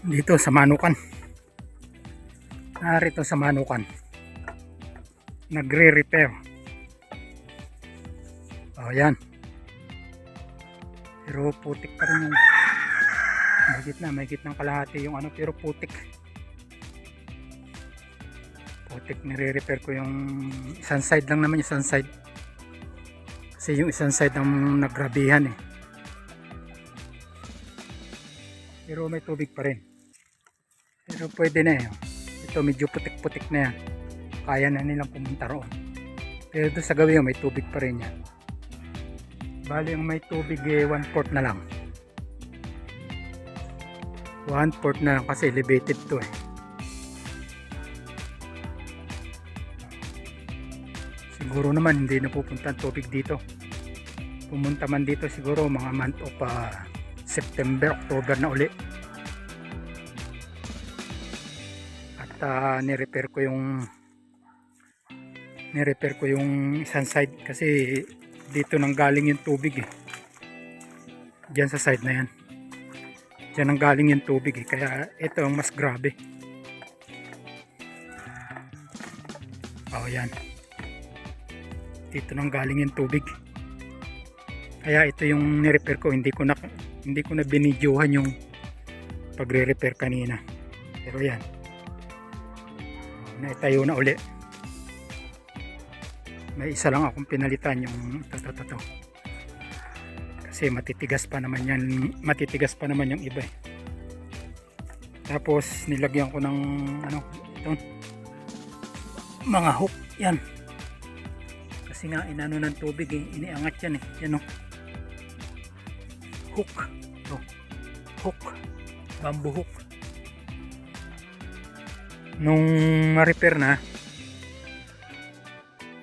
dito sa Manukan. Narito sa Manukan. Nagre-repair. Oh, yan. Pero putik pa rin yung mahigit na, mahigit ng kalahati yung ano, pero putik. Putik, nire-repair ko yung isang side lang naman, isang side. Kasi yung isang side ang nagrabihan eh. Pero may tubig pa rin. Pero pwede na eh. Ito medyo putik-putik na yan. Kaya na nilang pumunta roon. Pero doon sa gawin may tubig pa rin yan. Bali ang may tubig eh, one fourth na lang. One fourth na lang kasi elevated to eh. Siguro naman hindi na pupunta ang tubig dito. Pumunta man dito siguro mga month of ah, September, October na uli. Ah, ni-repair ko yung ni-repair ko yung isang side kasi dito nang galing yung tubig eh. Diyan sa side na yan. Diyan nang galing yung tubig eh. Kaya ito ang mas grabe. Oh, yan. Dito nang galing yung tubig. Kaya ito yung ni-repair ko. Hindi ko na hindi ko na binidyohan yung pagre-repair kanina. Pero yan. Naitayo na uli. May isa lang akong pinalitan yung ito. Kasi matitigas pa naman yan, matitigas pa naman yung iba eh. Tapos nilagyan ko ng ano, ito, mga hook, yan. Kasi nga inano ng tubig eh, iniangat yan eh. Yan oh. Hook. Ito. Hook. Bamboo hook. Nung ma-repair na,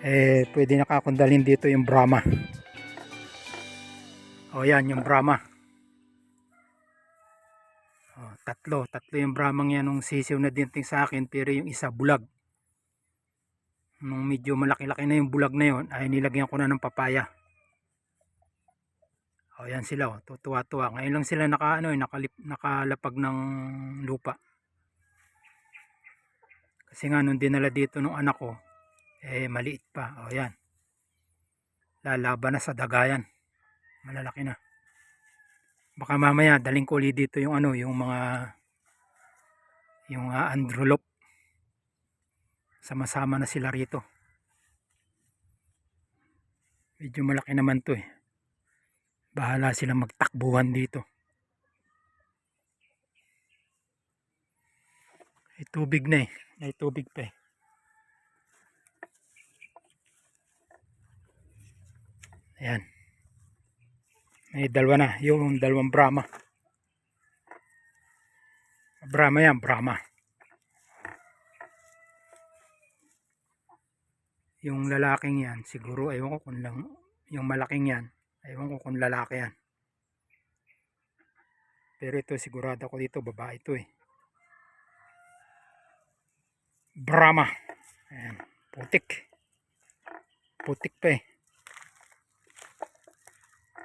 eh pwede nakakundalin dito yung Brahma. O yan yung Brahma. O, tatlo. Tatlo yung Brahma yan nung sisiw na dinting sa akin pero yung isa bulag. Nung medyo malaki-laki na yung bulag na yun ay nilagyan ko na ng papaya. O yan sila o tutuwa-tuwa. Ngayon lang sila naka, ano, eh, nakalip, nakalapag ng lupa kasi nga nung dinala dito nung anak ko eh maliit pa. O yan. Lalaban na sa dagayan malalaki na. Baka mamaya daling ko dito yung ano yung mga yung uh, androlop. Sama-sama na sila rito. Medyo malaki naman to eh. Bahala silang magtakbuhan dito may tubig na eh may tubig pa eh Ayan. May dalawa na. Yung dalawang Brahma. Brahma yan, Brahma. Yung lalaking yan, siguro, ewan ko kung lang, yung malaking yan, ewan ko kung lalaki yan. Pero ito, sigurado ko dito, babae ito eh. Brahma. Ayan, putik. Putik pa eh.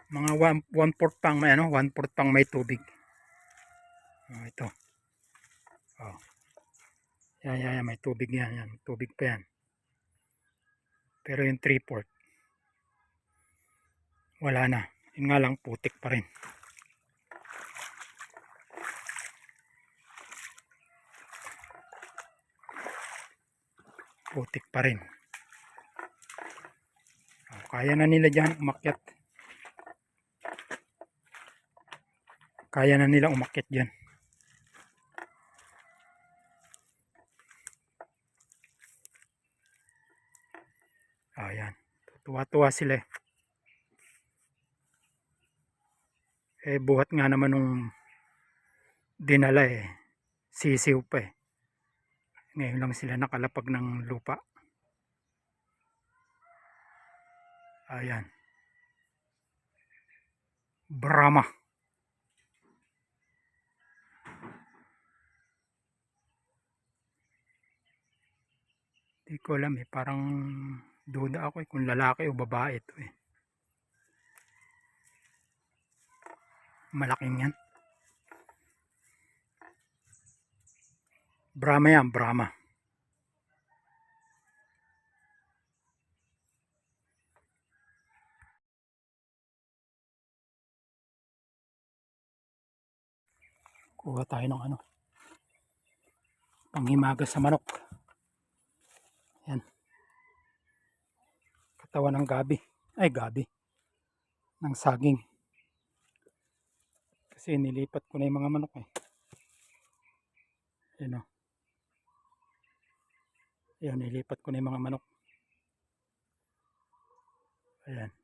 Mga 1 one fourth pang may ano 1 fourth pang may tubig. Oh, ito. Oh. yan, yan, yan. May tubig yan, yan. Tubig pa yan. Pero yung 3 fourth wala na. Yun nga lang putik pa rin putik pa rin. Oh, kaya na nila dyan umakyat. Kaya na nila umakyat dyan. Ayan. Tuwa-tuwa sila eh. eh buhat nga naman nung dinala eh. Sisiw pa eh ngayon lang sila nakalapag ng lupa ayan Brahma Hindi ko alam eh. Parang duda ako eh kung lalaki o babae ito eh. Malaking yan. Brahma yan, Brahma. Kuha tayo ng ano. Panghimagas sa manok. Yan. Katawan ng gabi. Ay, gabi. Ng saging. Kasi nilipat ko na yung mga manok eh. Yan o. Ayan, nilipat ko na yung mga manok. Ayan.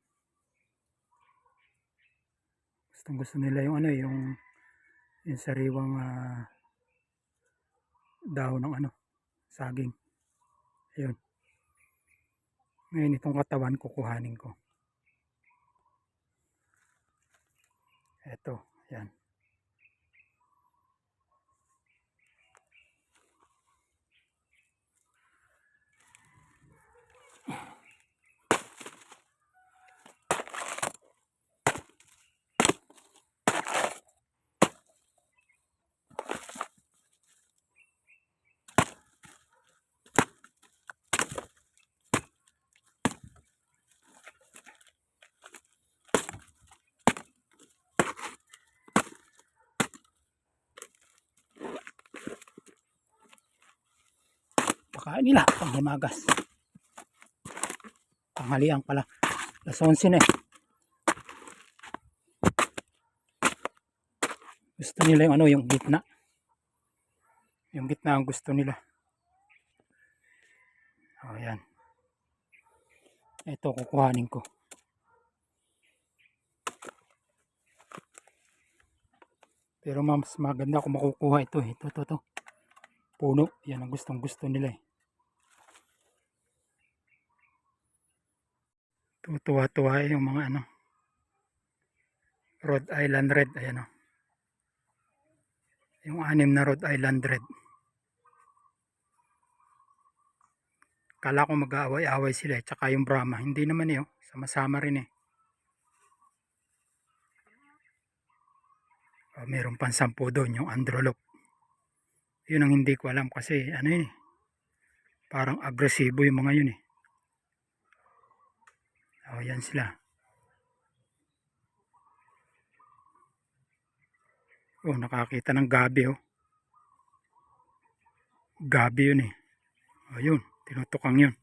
Gustong gusto nila yung ano, yung yung sariwang ah, dahon ng ano, saging. Ayun. Ngayon itong katawan kukuhanin ko. Eto, yan. Pakain nila pang himagas. Tanghalian pala. Alas 11 na eh. Gusto nila yung ano, yung gitna. Yung gitna ang gusto nila. O, yan. Ito, kukuhanin ko. Pero mas maganda kung makukuha ito. eh. Ito, ito, ito. Puno. Yan ang gustong gusto nila eh. Tuwa-tuwa yung mga ano. Rhode Island Red. Ayan o. Yung anim na Rhode Island Red. Kala ko mag-aaway-away sila eh. Tsaka yung Brahma. Hindi naman eh. oh. Sama-sama rin eh. Oh, meron pang sampu doon. Yung Androlop. Yun ang hindi ko alam kasi ano eh. Parang agresibo yung mga yun eh. Oh, yan sila. Oh, nakakita ng gabi oh. Gabi yun eh. Oh, yun. Tinutukang yun.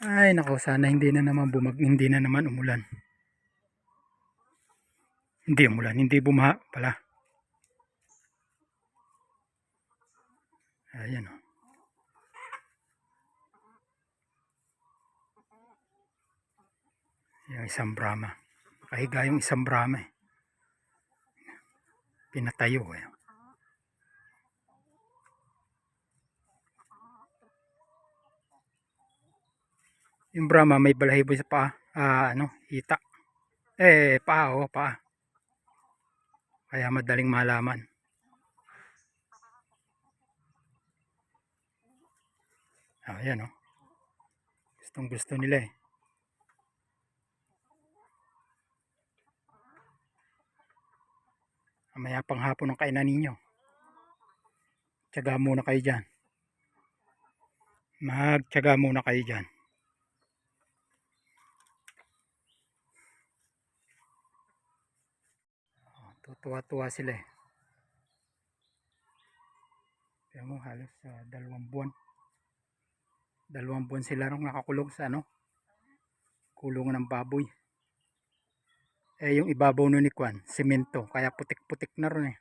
Ay, nako, sana hindi na naman bumag, hindi na naman umulan. Hindi umulan, hindi bumaha pala. Ayan oh. Yung isang Brahma. Kahiga yung isang Brahma eh. Pinatayo eh. Yung Brahma may balahibo sa paa. Ah, ano, hita. Eh, paa oh, paa. Kaya madaling malaman. Ah, ayan oh. Gustong gusto nila eh. Mamaya pang hapon ang kainan ninyo. Tiyaga muna kayo dyan. Magtiyaga muna kayo dyan. Tutuwa-tuwa sila eh. Kaya mo halos sa dalawang buwan. Dalawang buwan sila nung nakakulong sa ano. Kulungan ng baboy. Eh yung ibabaw nun ni Kwan, simento. Kaya putik-putik na ron eh.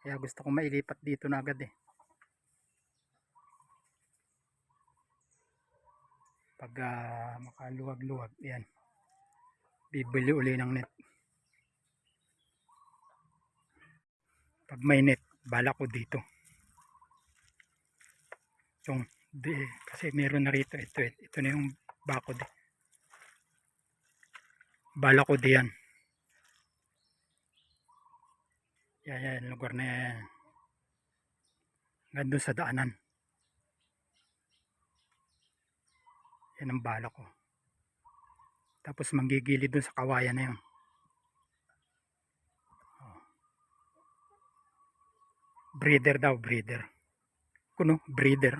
Kaya gusto ko mailipat dito na agad eh. Pag ah, makaluwag-luwag, yan. Bibili uli ng net. Pag may net, bala ko dito. Itong, di, kasi meron na rito. Ito, eh. ito na yung bakod eh bala ko diyan yan. Yan lugar na yan. Gandun sa daanan. Yan ang bala ko. Tapos manggigilid dun sa kawayan na yun. Oh. Breeder daw breeder. Kuno breeder.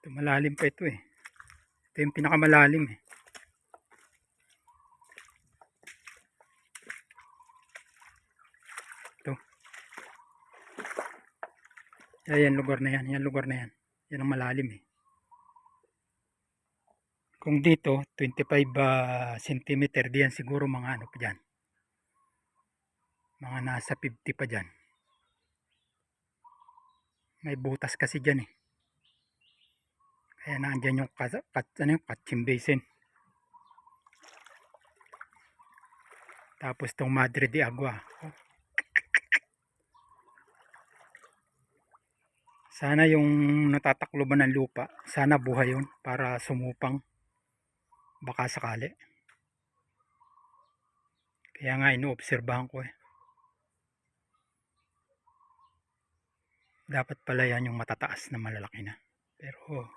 Ito malalim pa ito eh. Ito yung pinakamalalim eh. Yan lugar na yan. Yan lugar na yan. Yan ang malalim eh. Kung dito, 25 ah, cm, diyan siguro mga ano pa dyan. Mga nasa 50 pa dyan. May butas kasi dyan eh. Kaya nandyan yung kat, kat, ano yung Kachim Basin. Tapos tong Madre de Agua. Oh. Sana yung natatakloban ng lupa, sana buhay yun para sumupang. Baka sakali. Kaya nga inoobserbahan ko eh. Dapat pala yan yung matataas na malalaki na. Pero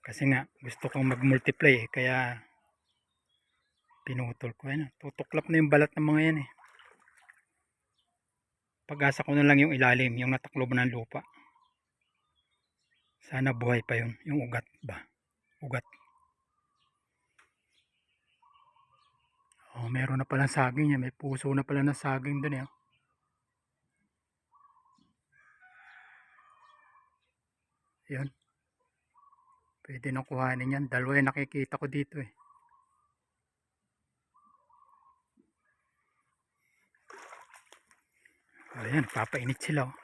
kasi nga gusto kong mag-multiply eh. Kaya pinutol ko. Ayan, tutuklap na yung balat ng mga yan eh. Pag-asa ko na lang yung ilalim, yung nataklob ng lupa. Sana buhay pa yun, yung ugat ba? Ugat. Oh, meron na pala saging yan. May puso na pala ng saging dun eh. oh. Yun. Pwede nang kuhanin yan. Dalawa yung nakikita ko dito eh. Ayan, papainit sila oh.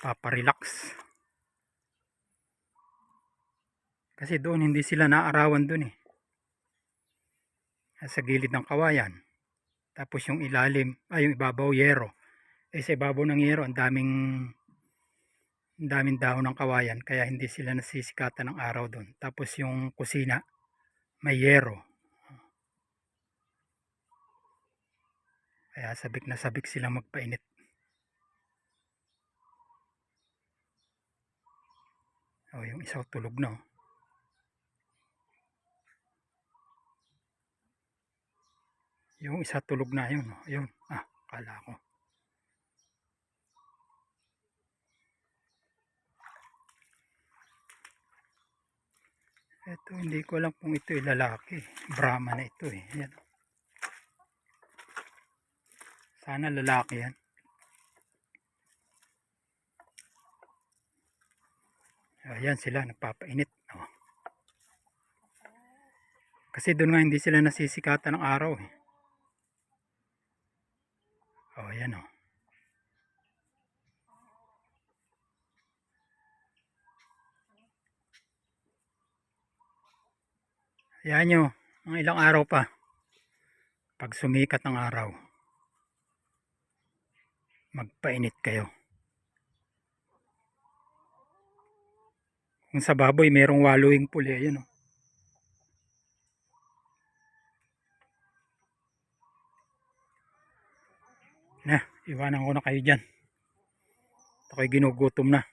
Paparelax. Kasi doon hindi sila naarawan doon eh. Sa gilid ng kawayan. Tapos yung ilalim, ay yung ibabaw yero. Eh sa ibabaw ng yero, ang daming ang daming dahon ng kawayan kaya hindi sila nasisikatan ng araw doon. Tapos yung kusina, may yero. Kaya sabik na sabik sila magpainit. Oh, yung isa tulog na. oh. Yung isa tulog na yun. Oh. Yun. Ah, kala ko. Ito, hindi ko alam kung ito ay lalaki. Brahma na ito eh. Yan. Sana lalaki yan. Ayan sila, nagpapainit. Oh. Kasi doon nga hindi sila nasisikatan ng araw eh. Oh, ayan oh. Ayan nyo, mga ilang araw pa. Pag sumikat ng araw, magpainit kayo. Kung sa baboy, merong wallowing eh. Ayan oh. Na, iwanan ko na kayo dyan. Ako'y ginugutom na.